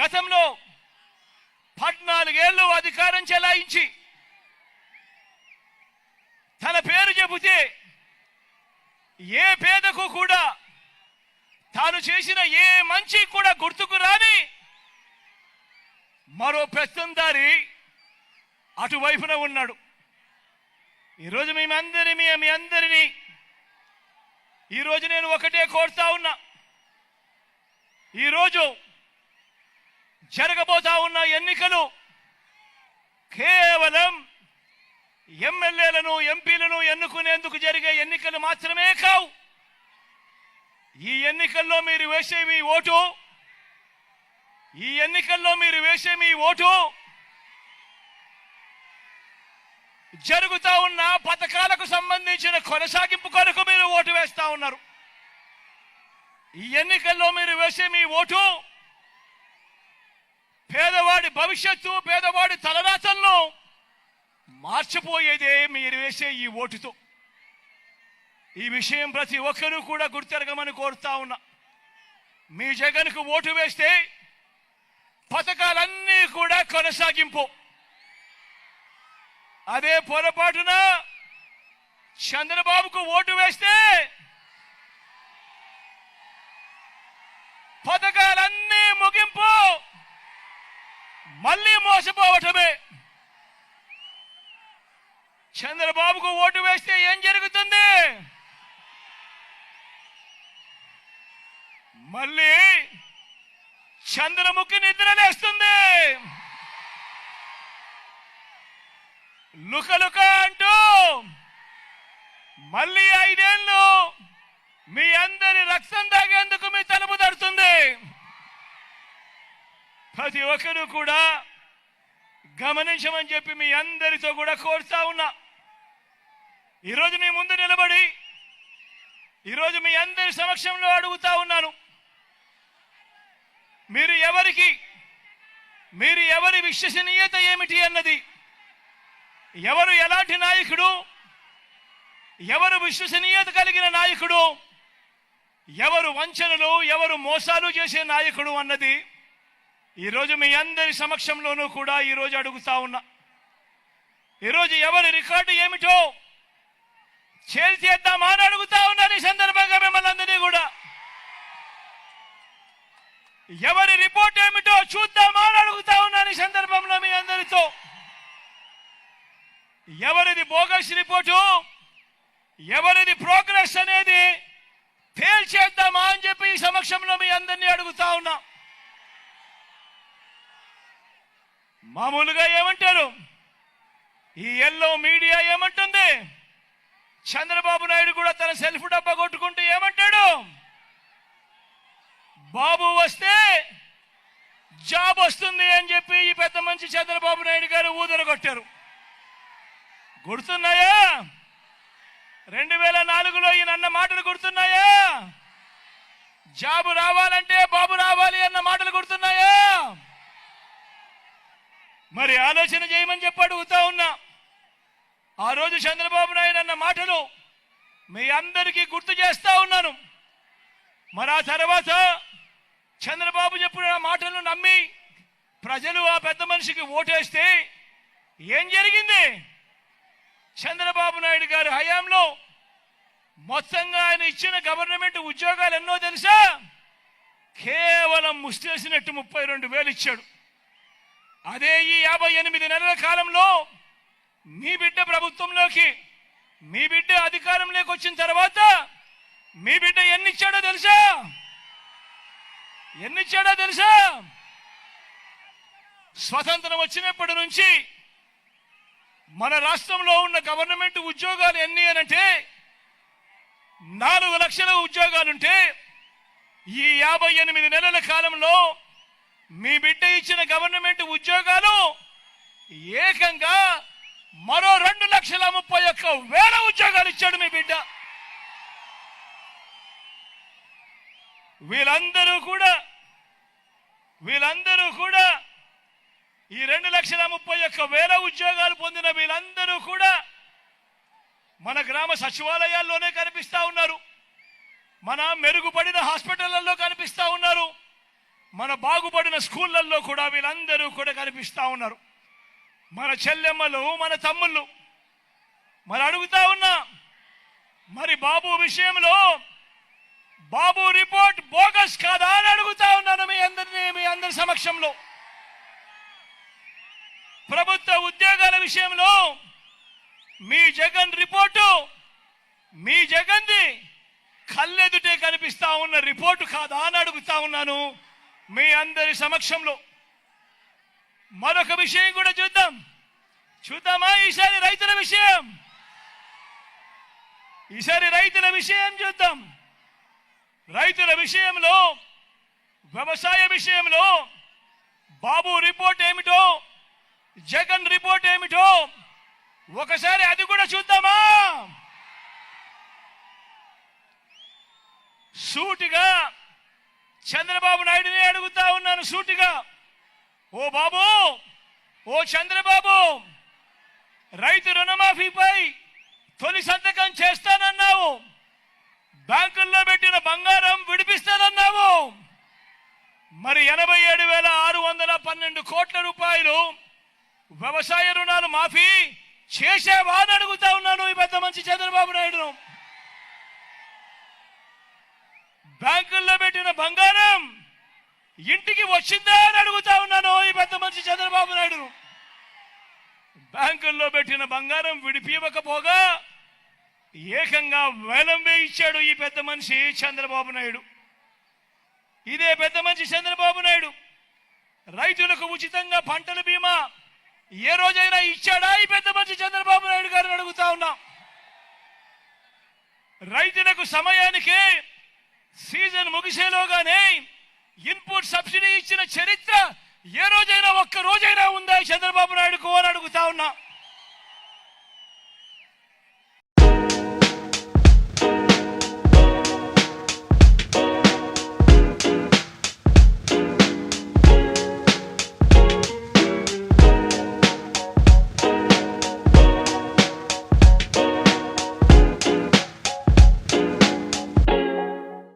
గతంలో పద్నాలుగేళ్ళు అధికారం చెలాయించి తన పేరు చెబితే ఏ పేదకు కూడా తాను చేసిన ఏ మంచి కూడా గుర్తుకు రాని మరో పెత్తందారి అటువైపున ఉన్నాడు. ఈరోజు మేమందరి మీ మీ అందరినీ ఈరోజు నేను ఒకటే కోరుతా ఉన్నా. ఈరోజు జరగబోతా ఉన్న ఎన్నికలు కేవలం ఎమ్మెల్యేలను ఎంపీలను ఎన్నుకునేందుకు జరిగే ఎన్నికలు మాత్రమే కావు. ఈ ఎన్నికల్లో మీరు వేసే మీ ఓటు ఈ ఎన్నికల్లో మీరు వేసే మీ ఓటు జరుగుతా ఉన్న పథకాలకు సంబంధించిన కొనసాగింపు కొరకు మీరు ఓటు వేస్తా ఉన్నారు. ఈ ఎన్నికల్లో మీరు వేసే మీ ఓటు పేదవాడి భవిష్యత్తు పేదవాడి తలరాతలను మార్చిపోయేదే మీరు వేసే ఈ ఓటుతో. ఈ విషయం ప్రతి ఒక్కరూ కూడా గుర్తెరగమని కోరుతా ఉన్నా. మీ జగన్కు ఓటు వేస్తే పథకాలన్నీ కూడా కొనసాగింపు. అదే పొరపాటున చంద్రబాబుకు ఓటు వేస్తే పథకాలన్నీ ముగింపు మళ్ళీ మోసపోవటమే చంద్రబాబుకు ఓటు వేస్తే ఏం జరుగుతుంది మళ్ళీ చంద్రముఖి నిద్రలేస్తుంది లుకలుక అంటూ మళ్ళీ ఐదేళ్ళు మీ అందరి రక్తం తాగేందుకు మీ తలుపు తడుతుంది. ప్రతి ఒక్కరు కూడా గమనించమని చెప్పి మీ అందరితో కూడా కోరుతా ఉన్నా. ఈరోజు మీ ముందు నిలబడి ఈరోజు మీ అందరి సమక్షంలో అడుగుతా ఉన్నాను. మీరు ఎవరికి మీరు ఎవరి విశ్వసనీయత ఏమిటి అన్నది? ఎవరు ఎలాంటి నాయకుడు? ఎవరు విశ్వసనీయత కలిగిన నాయకుడు? ఎవరు వంచనలు ఎవరు మోసాలు చేసే నాయకుడు అన్నది ఈరోజు మీ అందరి సమక్షంలోనూ కూడా ఈరోజు అడుగుతా ఉన్నా. ఈరోజు ఎవరి రికార్డు ఏమిటో చేద్దామా అని అడుగుతా ఉన్నాను ఈ సందర్భంగా మిమ్మల్ని అందరినీ కూడా. ఎవరి రిపోర్ట్ ఏమిటో చూద్దామా అని అడుగుతా ఉన్నాను ఈ సందర్భంలో మీ అందరితో. ఎవరిది బోగస్ రిపోర్టు? ఎవరిది ప్రోగ్రెస్ అనేది తేల్చేద్దామా అని చెప్పి ఈ సమక్షంలో మీ అందరినీ అడుగుతా ఉన్నా. మామూలుగా ఏమంటారు? ఈ ఎల్లో మీడియా ఏమంటుంది? చంద్రబాబు నాయుడు కూడా తన సెల్ఫ్ డబ్బా కొట్టుకుంటూ ఏమంటాడు? బాబు వస్తే జాబ్ వస్తుంది అని చెప్పి ఈ పెద్ద మంచి చంద్రబాబు నాయుడు గారు ఊదర కొట్టారు. గుర్తున్నాయా? రెండు వేల నాలుగులో ఈయన అన్న మాటలు గుర్తున్నాయా? జాబు రావాలంటే బాబు రావాలి అన్న మాటలు గుర్తున్నాయా? మరి ఆలోచన చేయమని చెప్పి అడుగుతా ఉన్నా. ఆ రోజు చంద్రబాబు నాయుడు అన్న మాటలు మీ అందరికీ గుర్తు చేస్తా ఉన్నాను. మరి ఆ తర్వాత చంద్రబాబు చెప్పిన మాటలను నమ్మి ప్రజలు ఆ పెద్ద మనిషికి ఓటేస్తే ఏం జరిగింది? చంద్రబాబు నాయుడు గారి హయాంలో మొత్తంగా ఆయన ఇచ్చిన గవర్నమెంట్ ఉద్యోగాలు ఎన్నో తెలుసా? కేవలం ముస్తేసినట్టు ముప్పై రెండు వేలు ఇచ్చాడు. అదే ఈ యాభై ఎనిమిది నెలల కాలంలో మీ బిడ్డ ప్రభుత్వంలోకి మీ బిడ్డ అధికారంలోకి వచ్చిన తర్వాత మీ బిడ్డ ఎన్ని ఇచ్చాడో తెలుసా? ఎన్ని ఇచ్చాడో తెలుసా? స్వతంత్రం వచ్చినప్పటి నుంచి మన రాష్ట్రంలో ఉన్న గవర్నమెంట్ ఉద్యోగాలు ఎన్ని అనంటే నాలుగు లక్షల ఉద్యోగాలుంటే ఈ యాభై ఎనిమిది నెలల కాలంలో మీ బిడ్డ ఇచ్చిన గవర్నమెంట్ ఉద్యోగాలు ఏకంగా మరో రెండు లక్షల ముప్పై ఒక్క వేల ఉద్యోగాలు ఇచ్చాడు మీ బిడ్డ. వీళ్ళందరూ కూడా వీళ్ళందరూ కూడా ఈ రెండు లక్షల ముప్పై ఒక్క వేల ఉద్యోగాలు పొందిన వీళ్ళందరూ కూడా మన గ్రామ సచివాలయాల్లోనే కనిపిస్తూ ఉన్నారు. మన మెరుగుపడిన హాస్పిటళ్ళలో కనిపిస్తూ ఉన్నారు. మన బాగుపడిన స్కూళ్ళల్లో కూడా వీళ్ళందరూ కూడా కనిపిస్తూ ఉన్నారు. మన చెల్లెమ్మలు మన తమ్ముళ్ళు మరి అడుగుతా ఉన్నా మరి బాబు విషయంలో బాబు రిపోర్ట్ బోగస్ కాదా అని అడుగుతా ఉన్నాను మీ అందరినీ మీ అందరి సమక్షంలో. ప్రభుత్వ ఉద్యోగాల విషయంలో మీ జగన్ రిపోర్టు మీ జగన్ది కళ్ళెదుటే కనిపిస్తా ఉన్న రిపోర్టు కాదా అని అడుగుతా ఉన్నాను మీ అందరి సమక్షంలో. మరొక విషయం కూడా చూద్దాం. చూద్దామా? ఈసారి రైతుల విషయం. ఈసారి రైతుల విషయం చూద్దాం. రైతుల విషయంలో వ్యవసాయ విషయంలో బాబు రిపోర్ట్ ఏమిటో జగన్ రిపోర్ట్ ఏమిటో ఒకసారి అది కూడా చూద్దామా? సూటిగా చంద్రబాబు నాయుడుని అడుగుతా ఉన్నాను సూటిగా. ఓ బాబు ఓ చంద్రబాబు రైతు రుణమాఫీపై తొలి సంతకం చేస్తానన్నావు. బ్యాంకుల్లో పెట్టిన బంగారం విడిపిస్తానన్నావు. మరి ఎనభై ఏడు వేల ఆరు వందల పన్నెండు కోట్ల రూపాయలు వ్యవసాయ రుణాలు మాఫీ చేసేవా అని అడుగుతా ఉన్నాను ఈ పెద్ద మంచి చంద్రబాబు నాయుడును బ్యాంకుల్లో పెట్టిన బంగారం ఇంటికి వచ్చిందా అని అడుగుతా ఉన్నాను ఈ పెద్ద మంచి చంద్రబాబు నాయుడును బ్యాంకుల్లో పెట్టిన బంగారం విడిపివ్వకపోగా ఏకంగా వేలం వేయించాడు ఈ పెద్ద మనిషి చంద్రబాబు నాయుడు. ఇదే పెద్ద మనిషి చంద్రబాబు నాయుడు. రైతులకు ఉచితంగా పంటల బీమా ఏ రోజైనా ఇచ్చాడా ఈ పెద్ద మనిషి చంద్రబాబు నాయుడు గారిని అడుగుతా ఉన్నా. రైతులకు సమయానికి సీజన్ ముగిసేలోగానే ఇన్పుట్ సబ్సిడీ ఇచ్చిన చరిత్ర ఏ రోజైనా ఒక్క రోజైనా ఉందా చంద్రబాబు నాయుడుకు అని అడుగుతా ఉన్నా.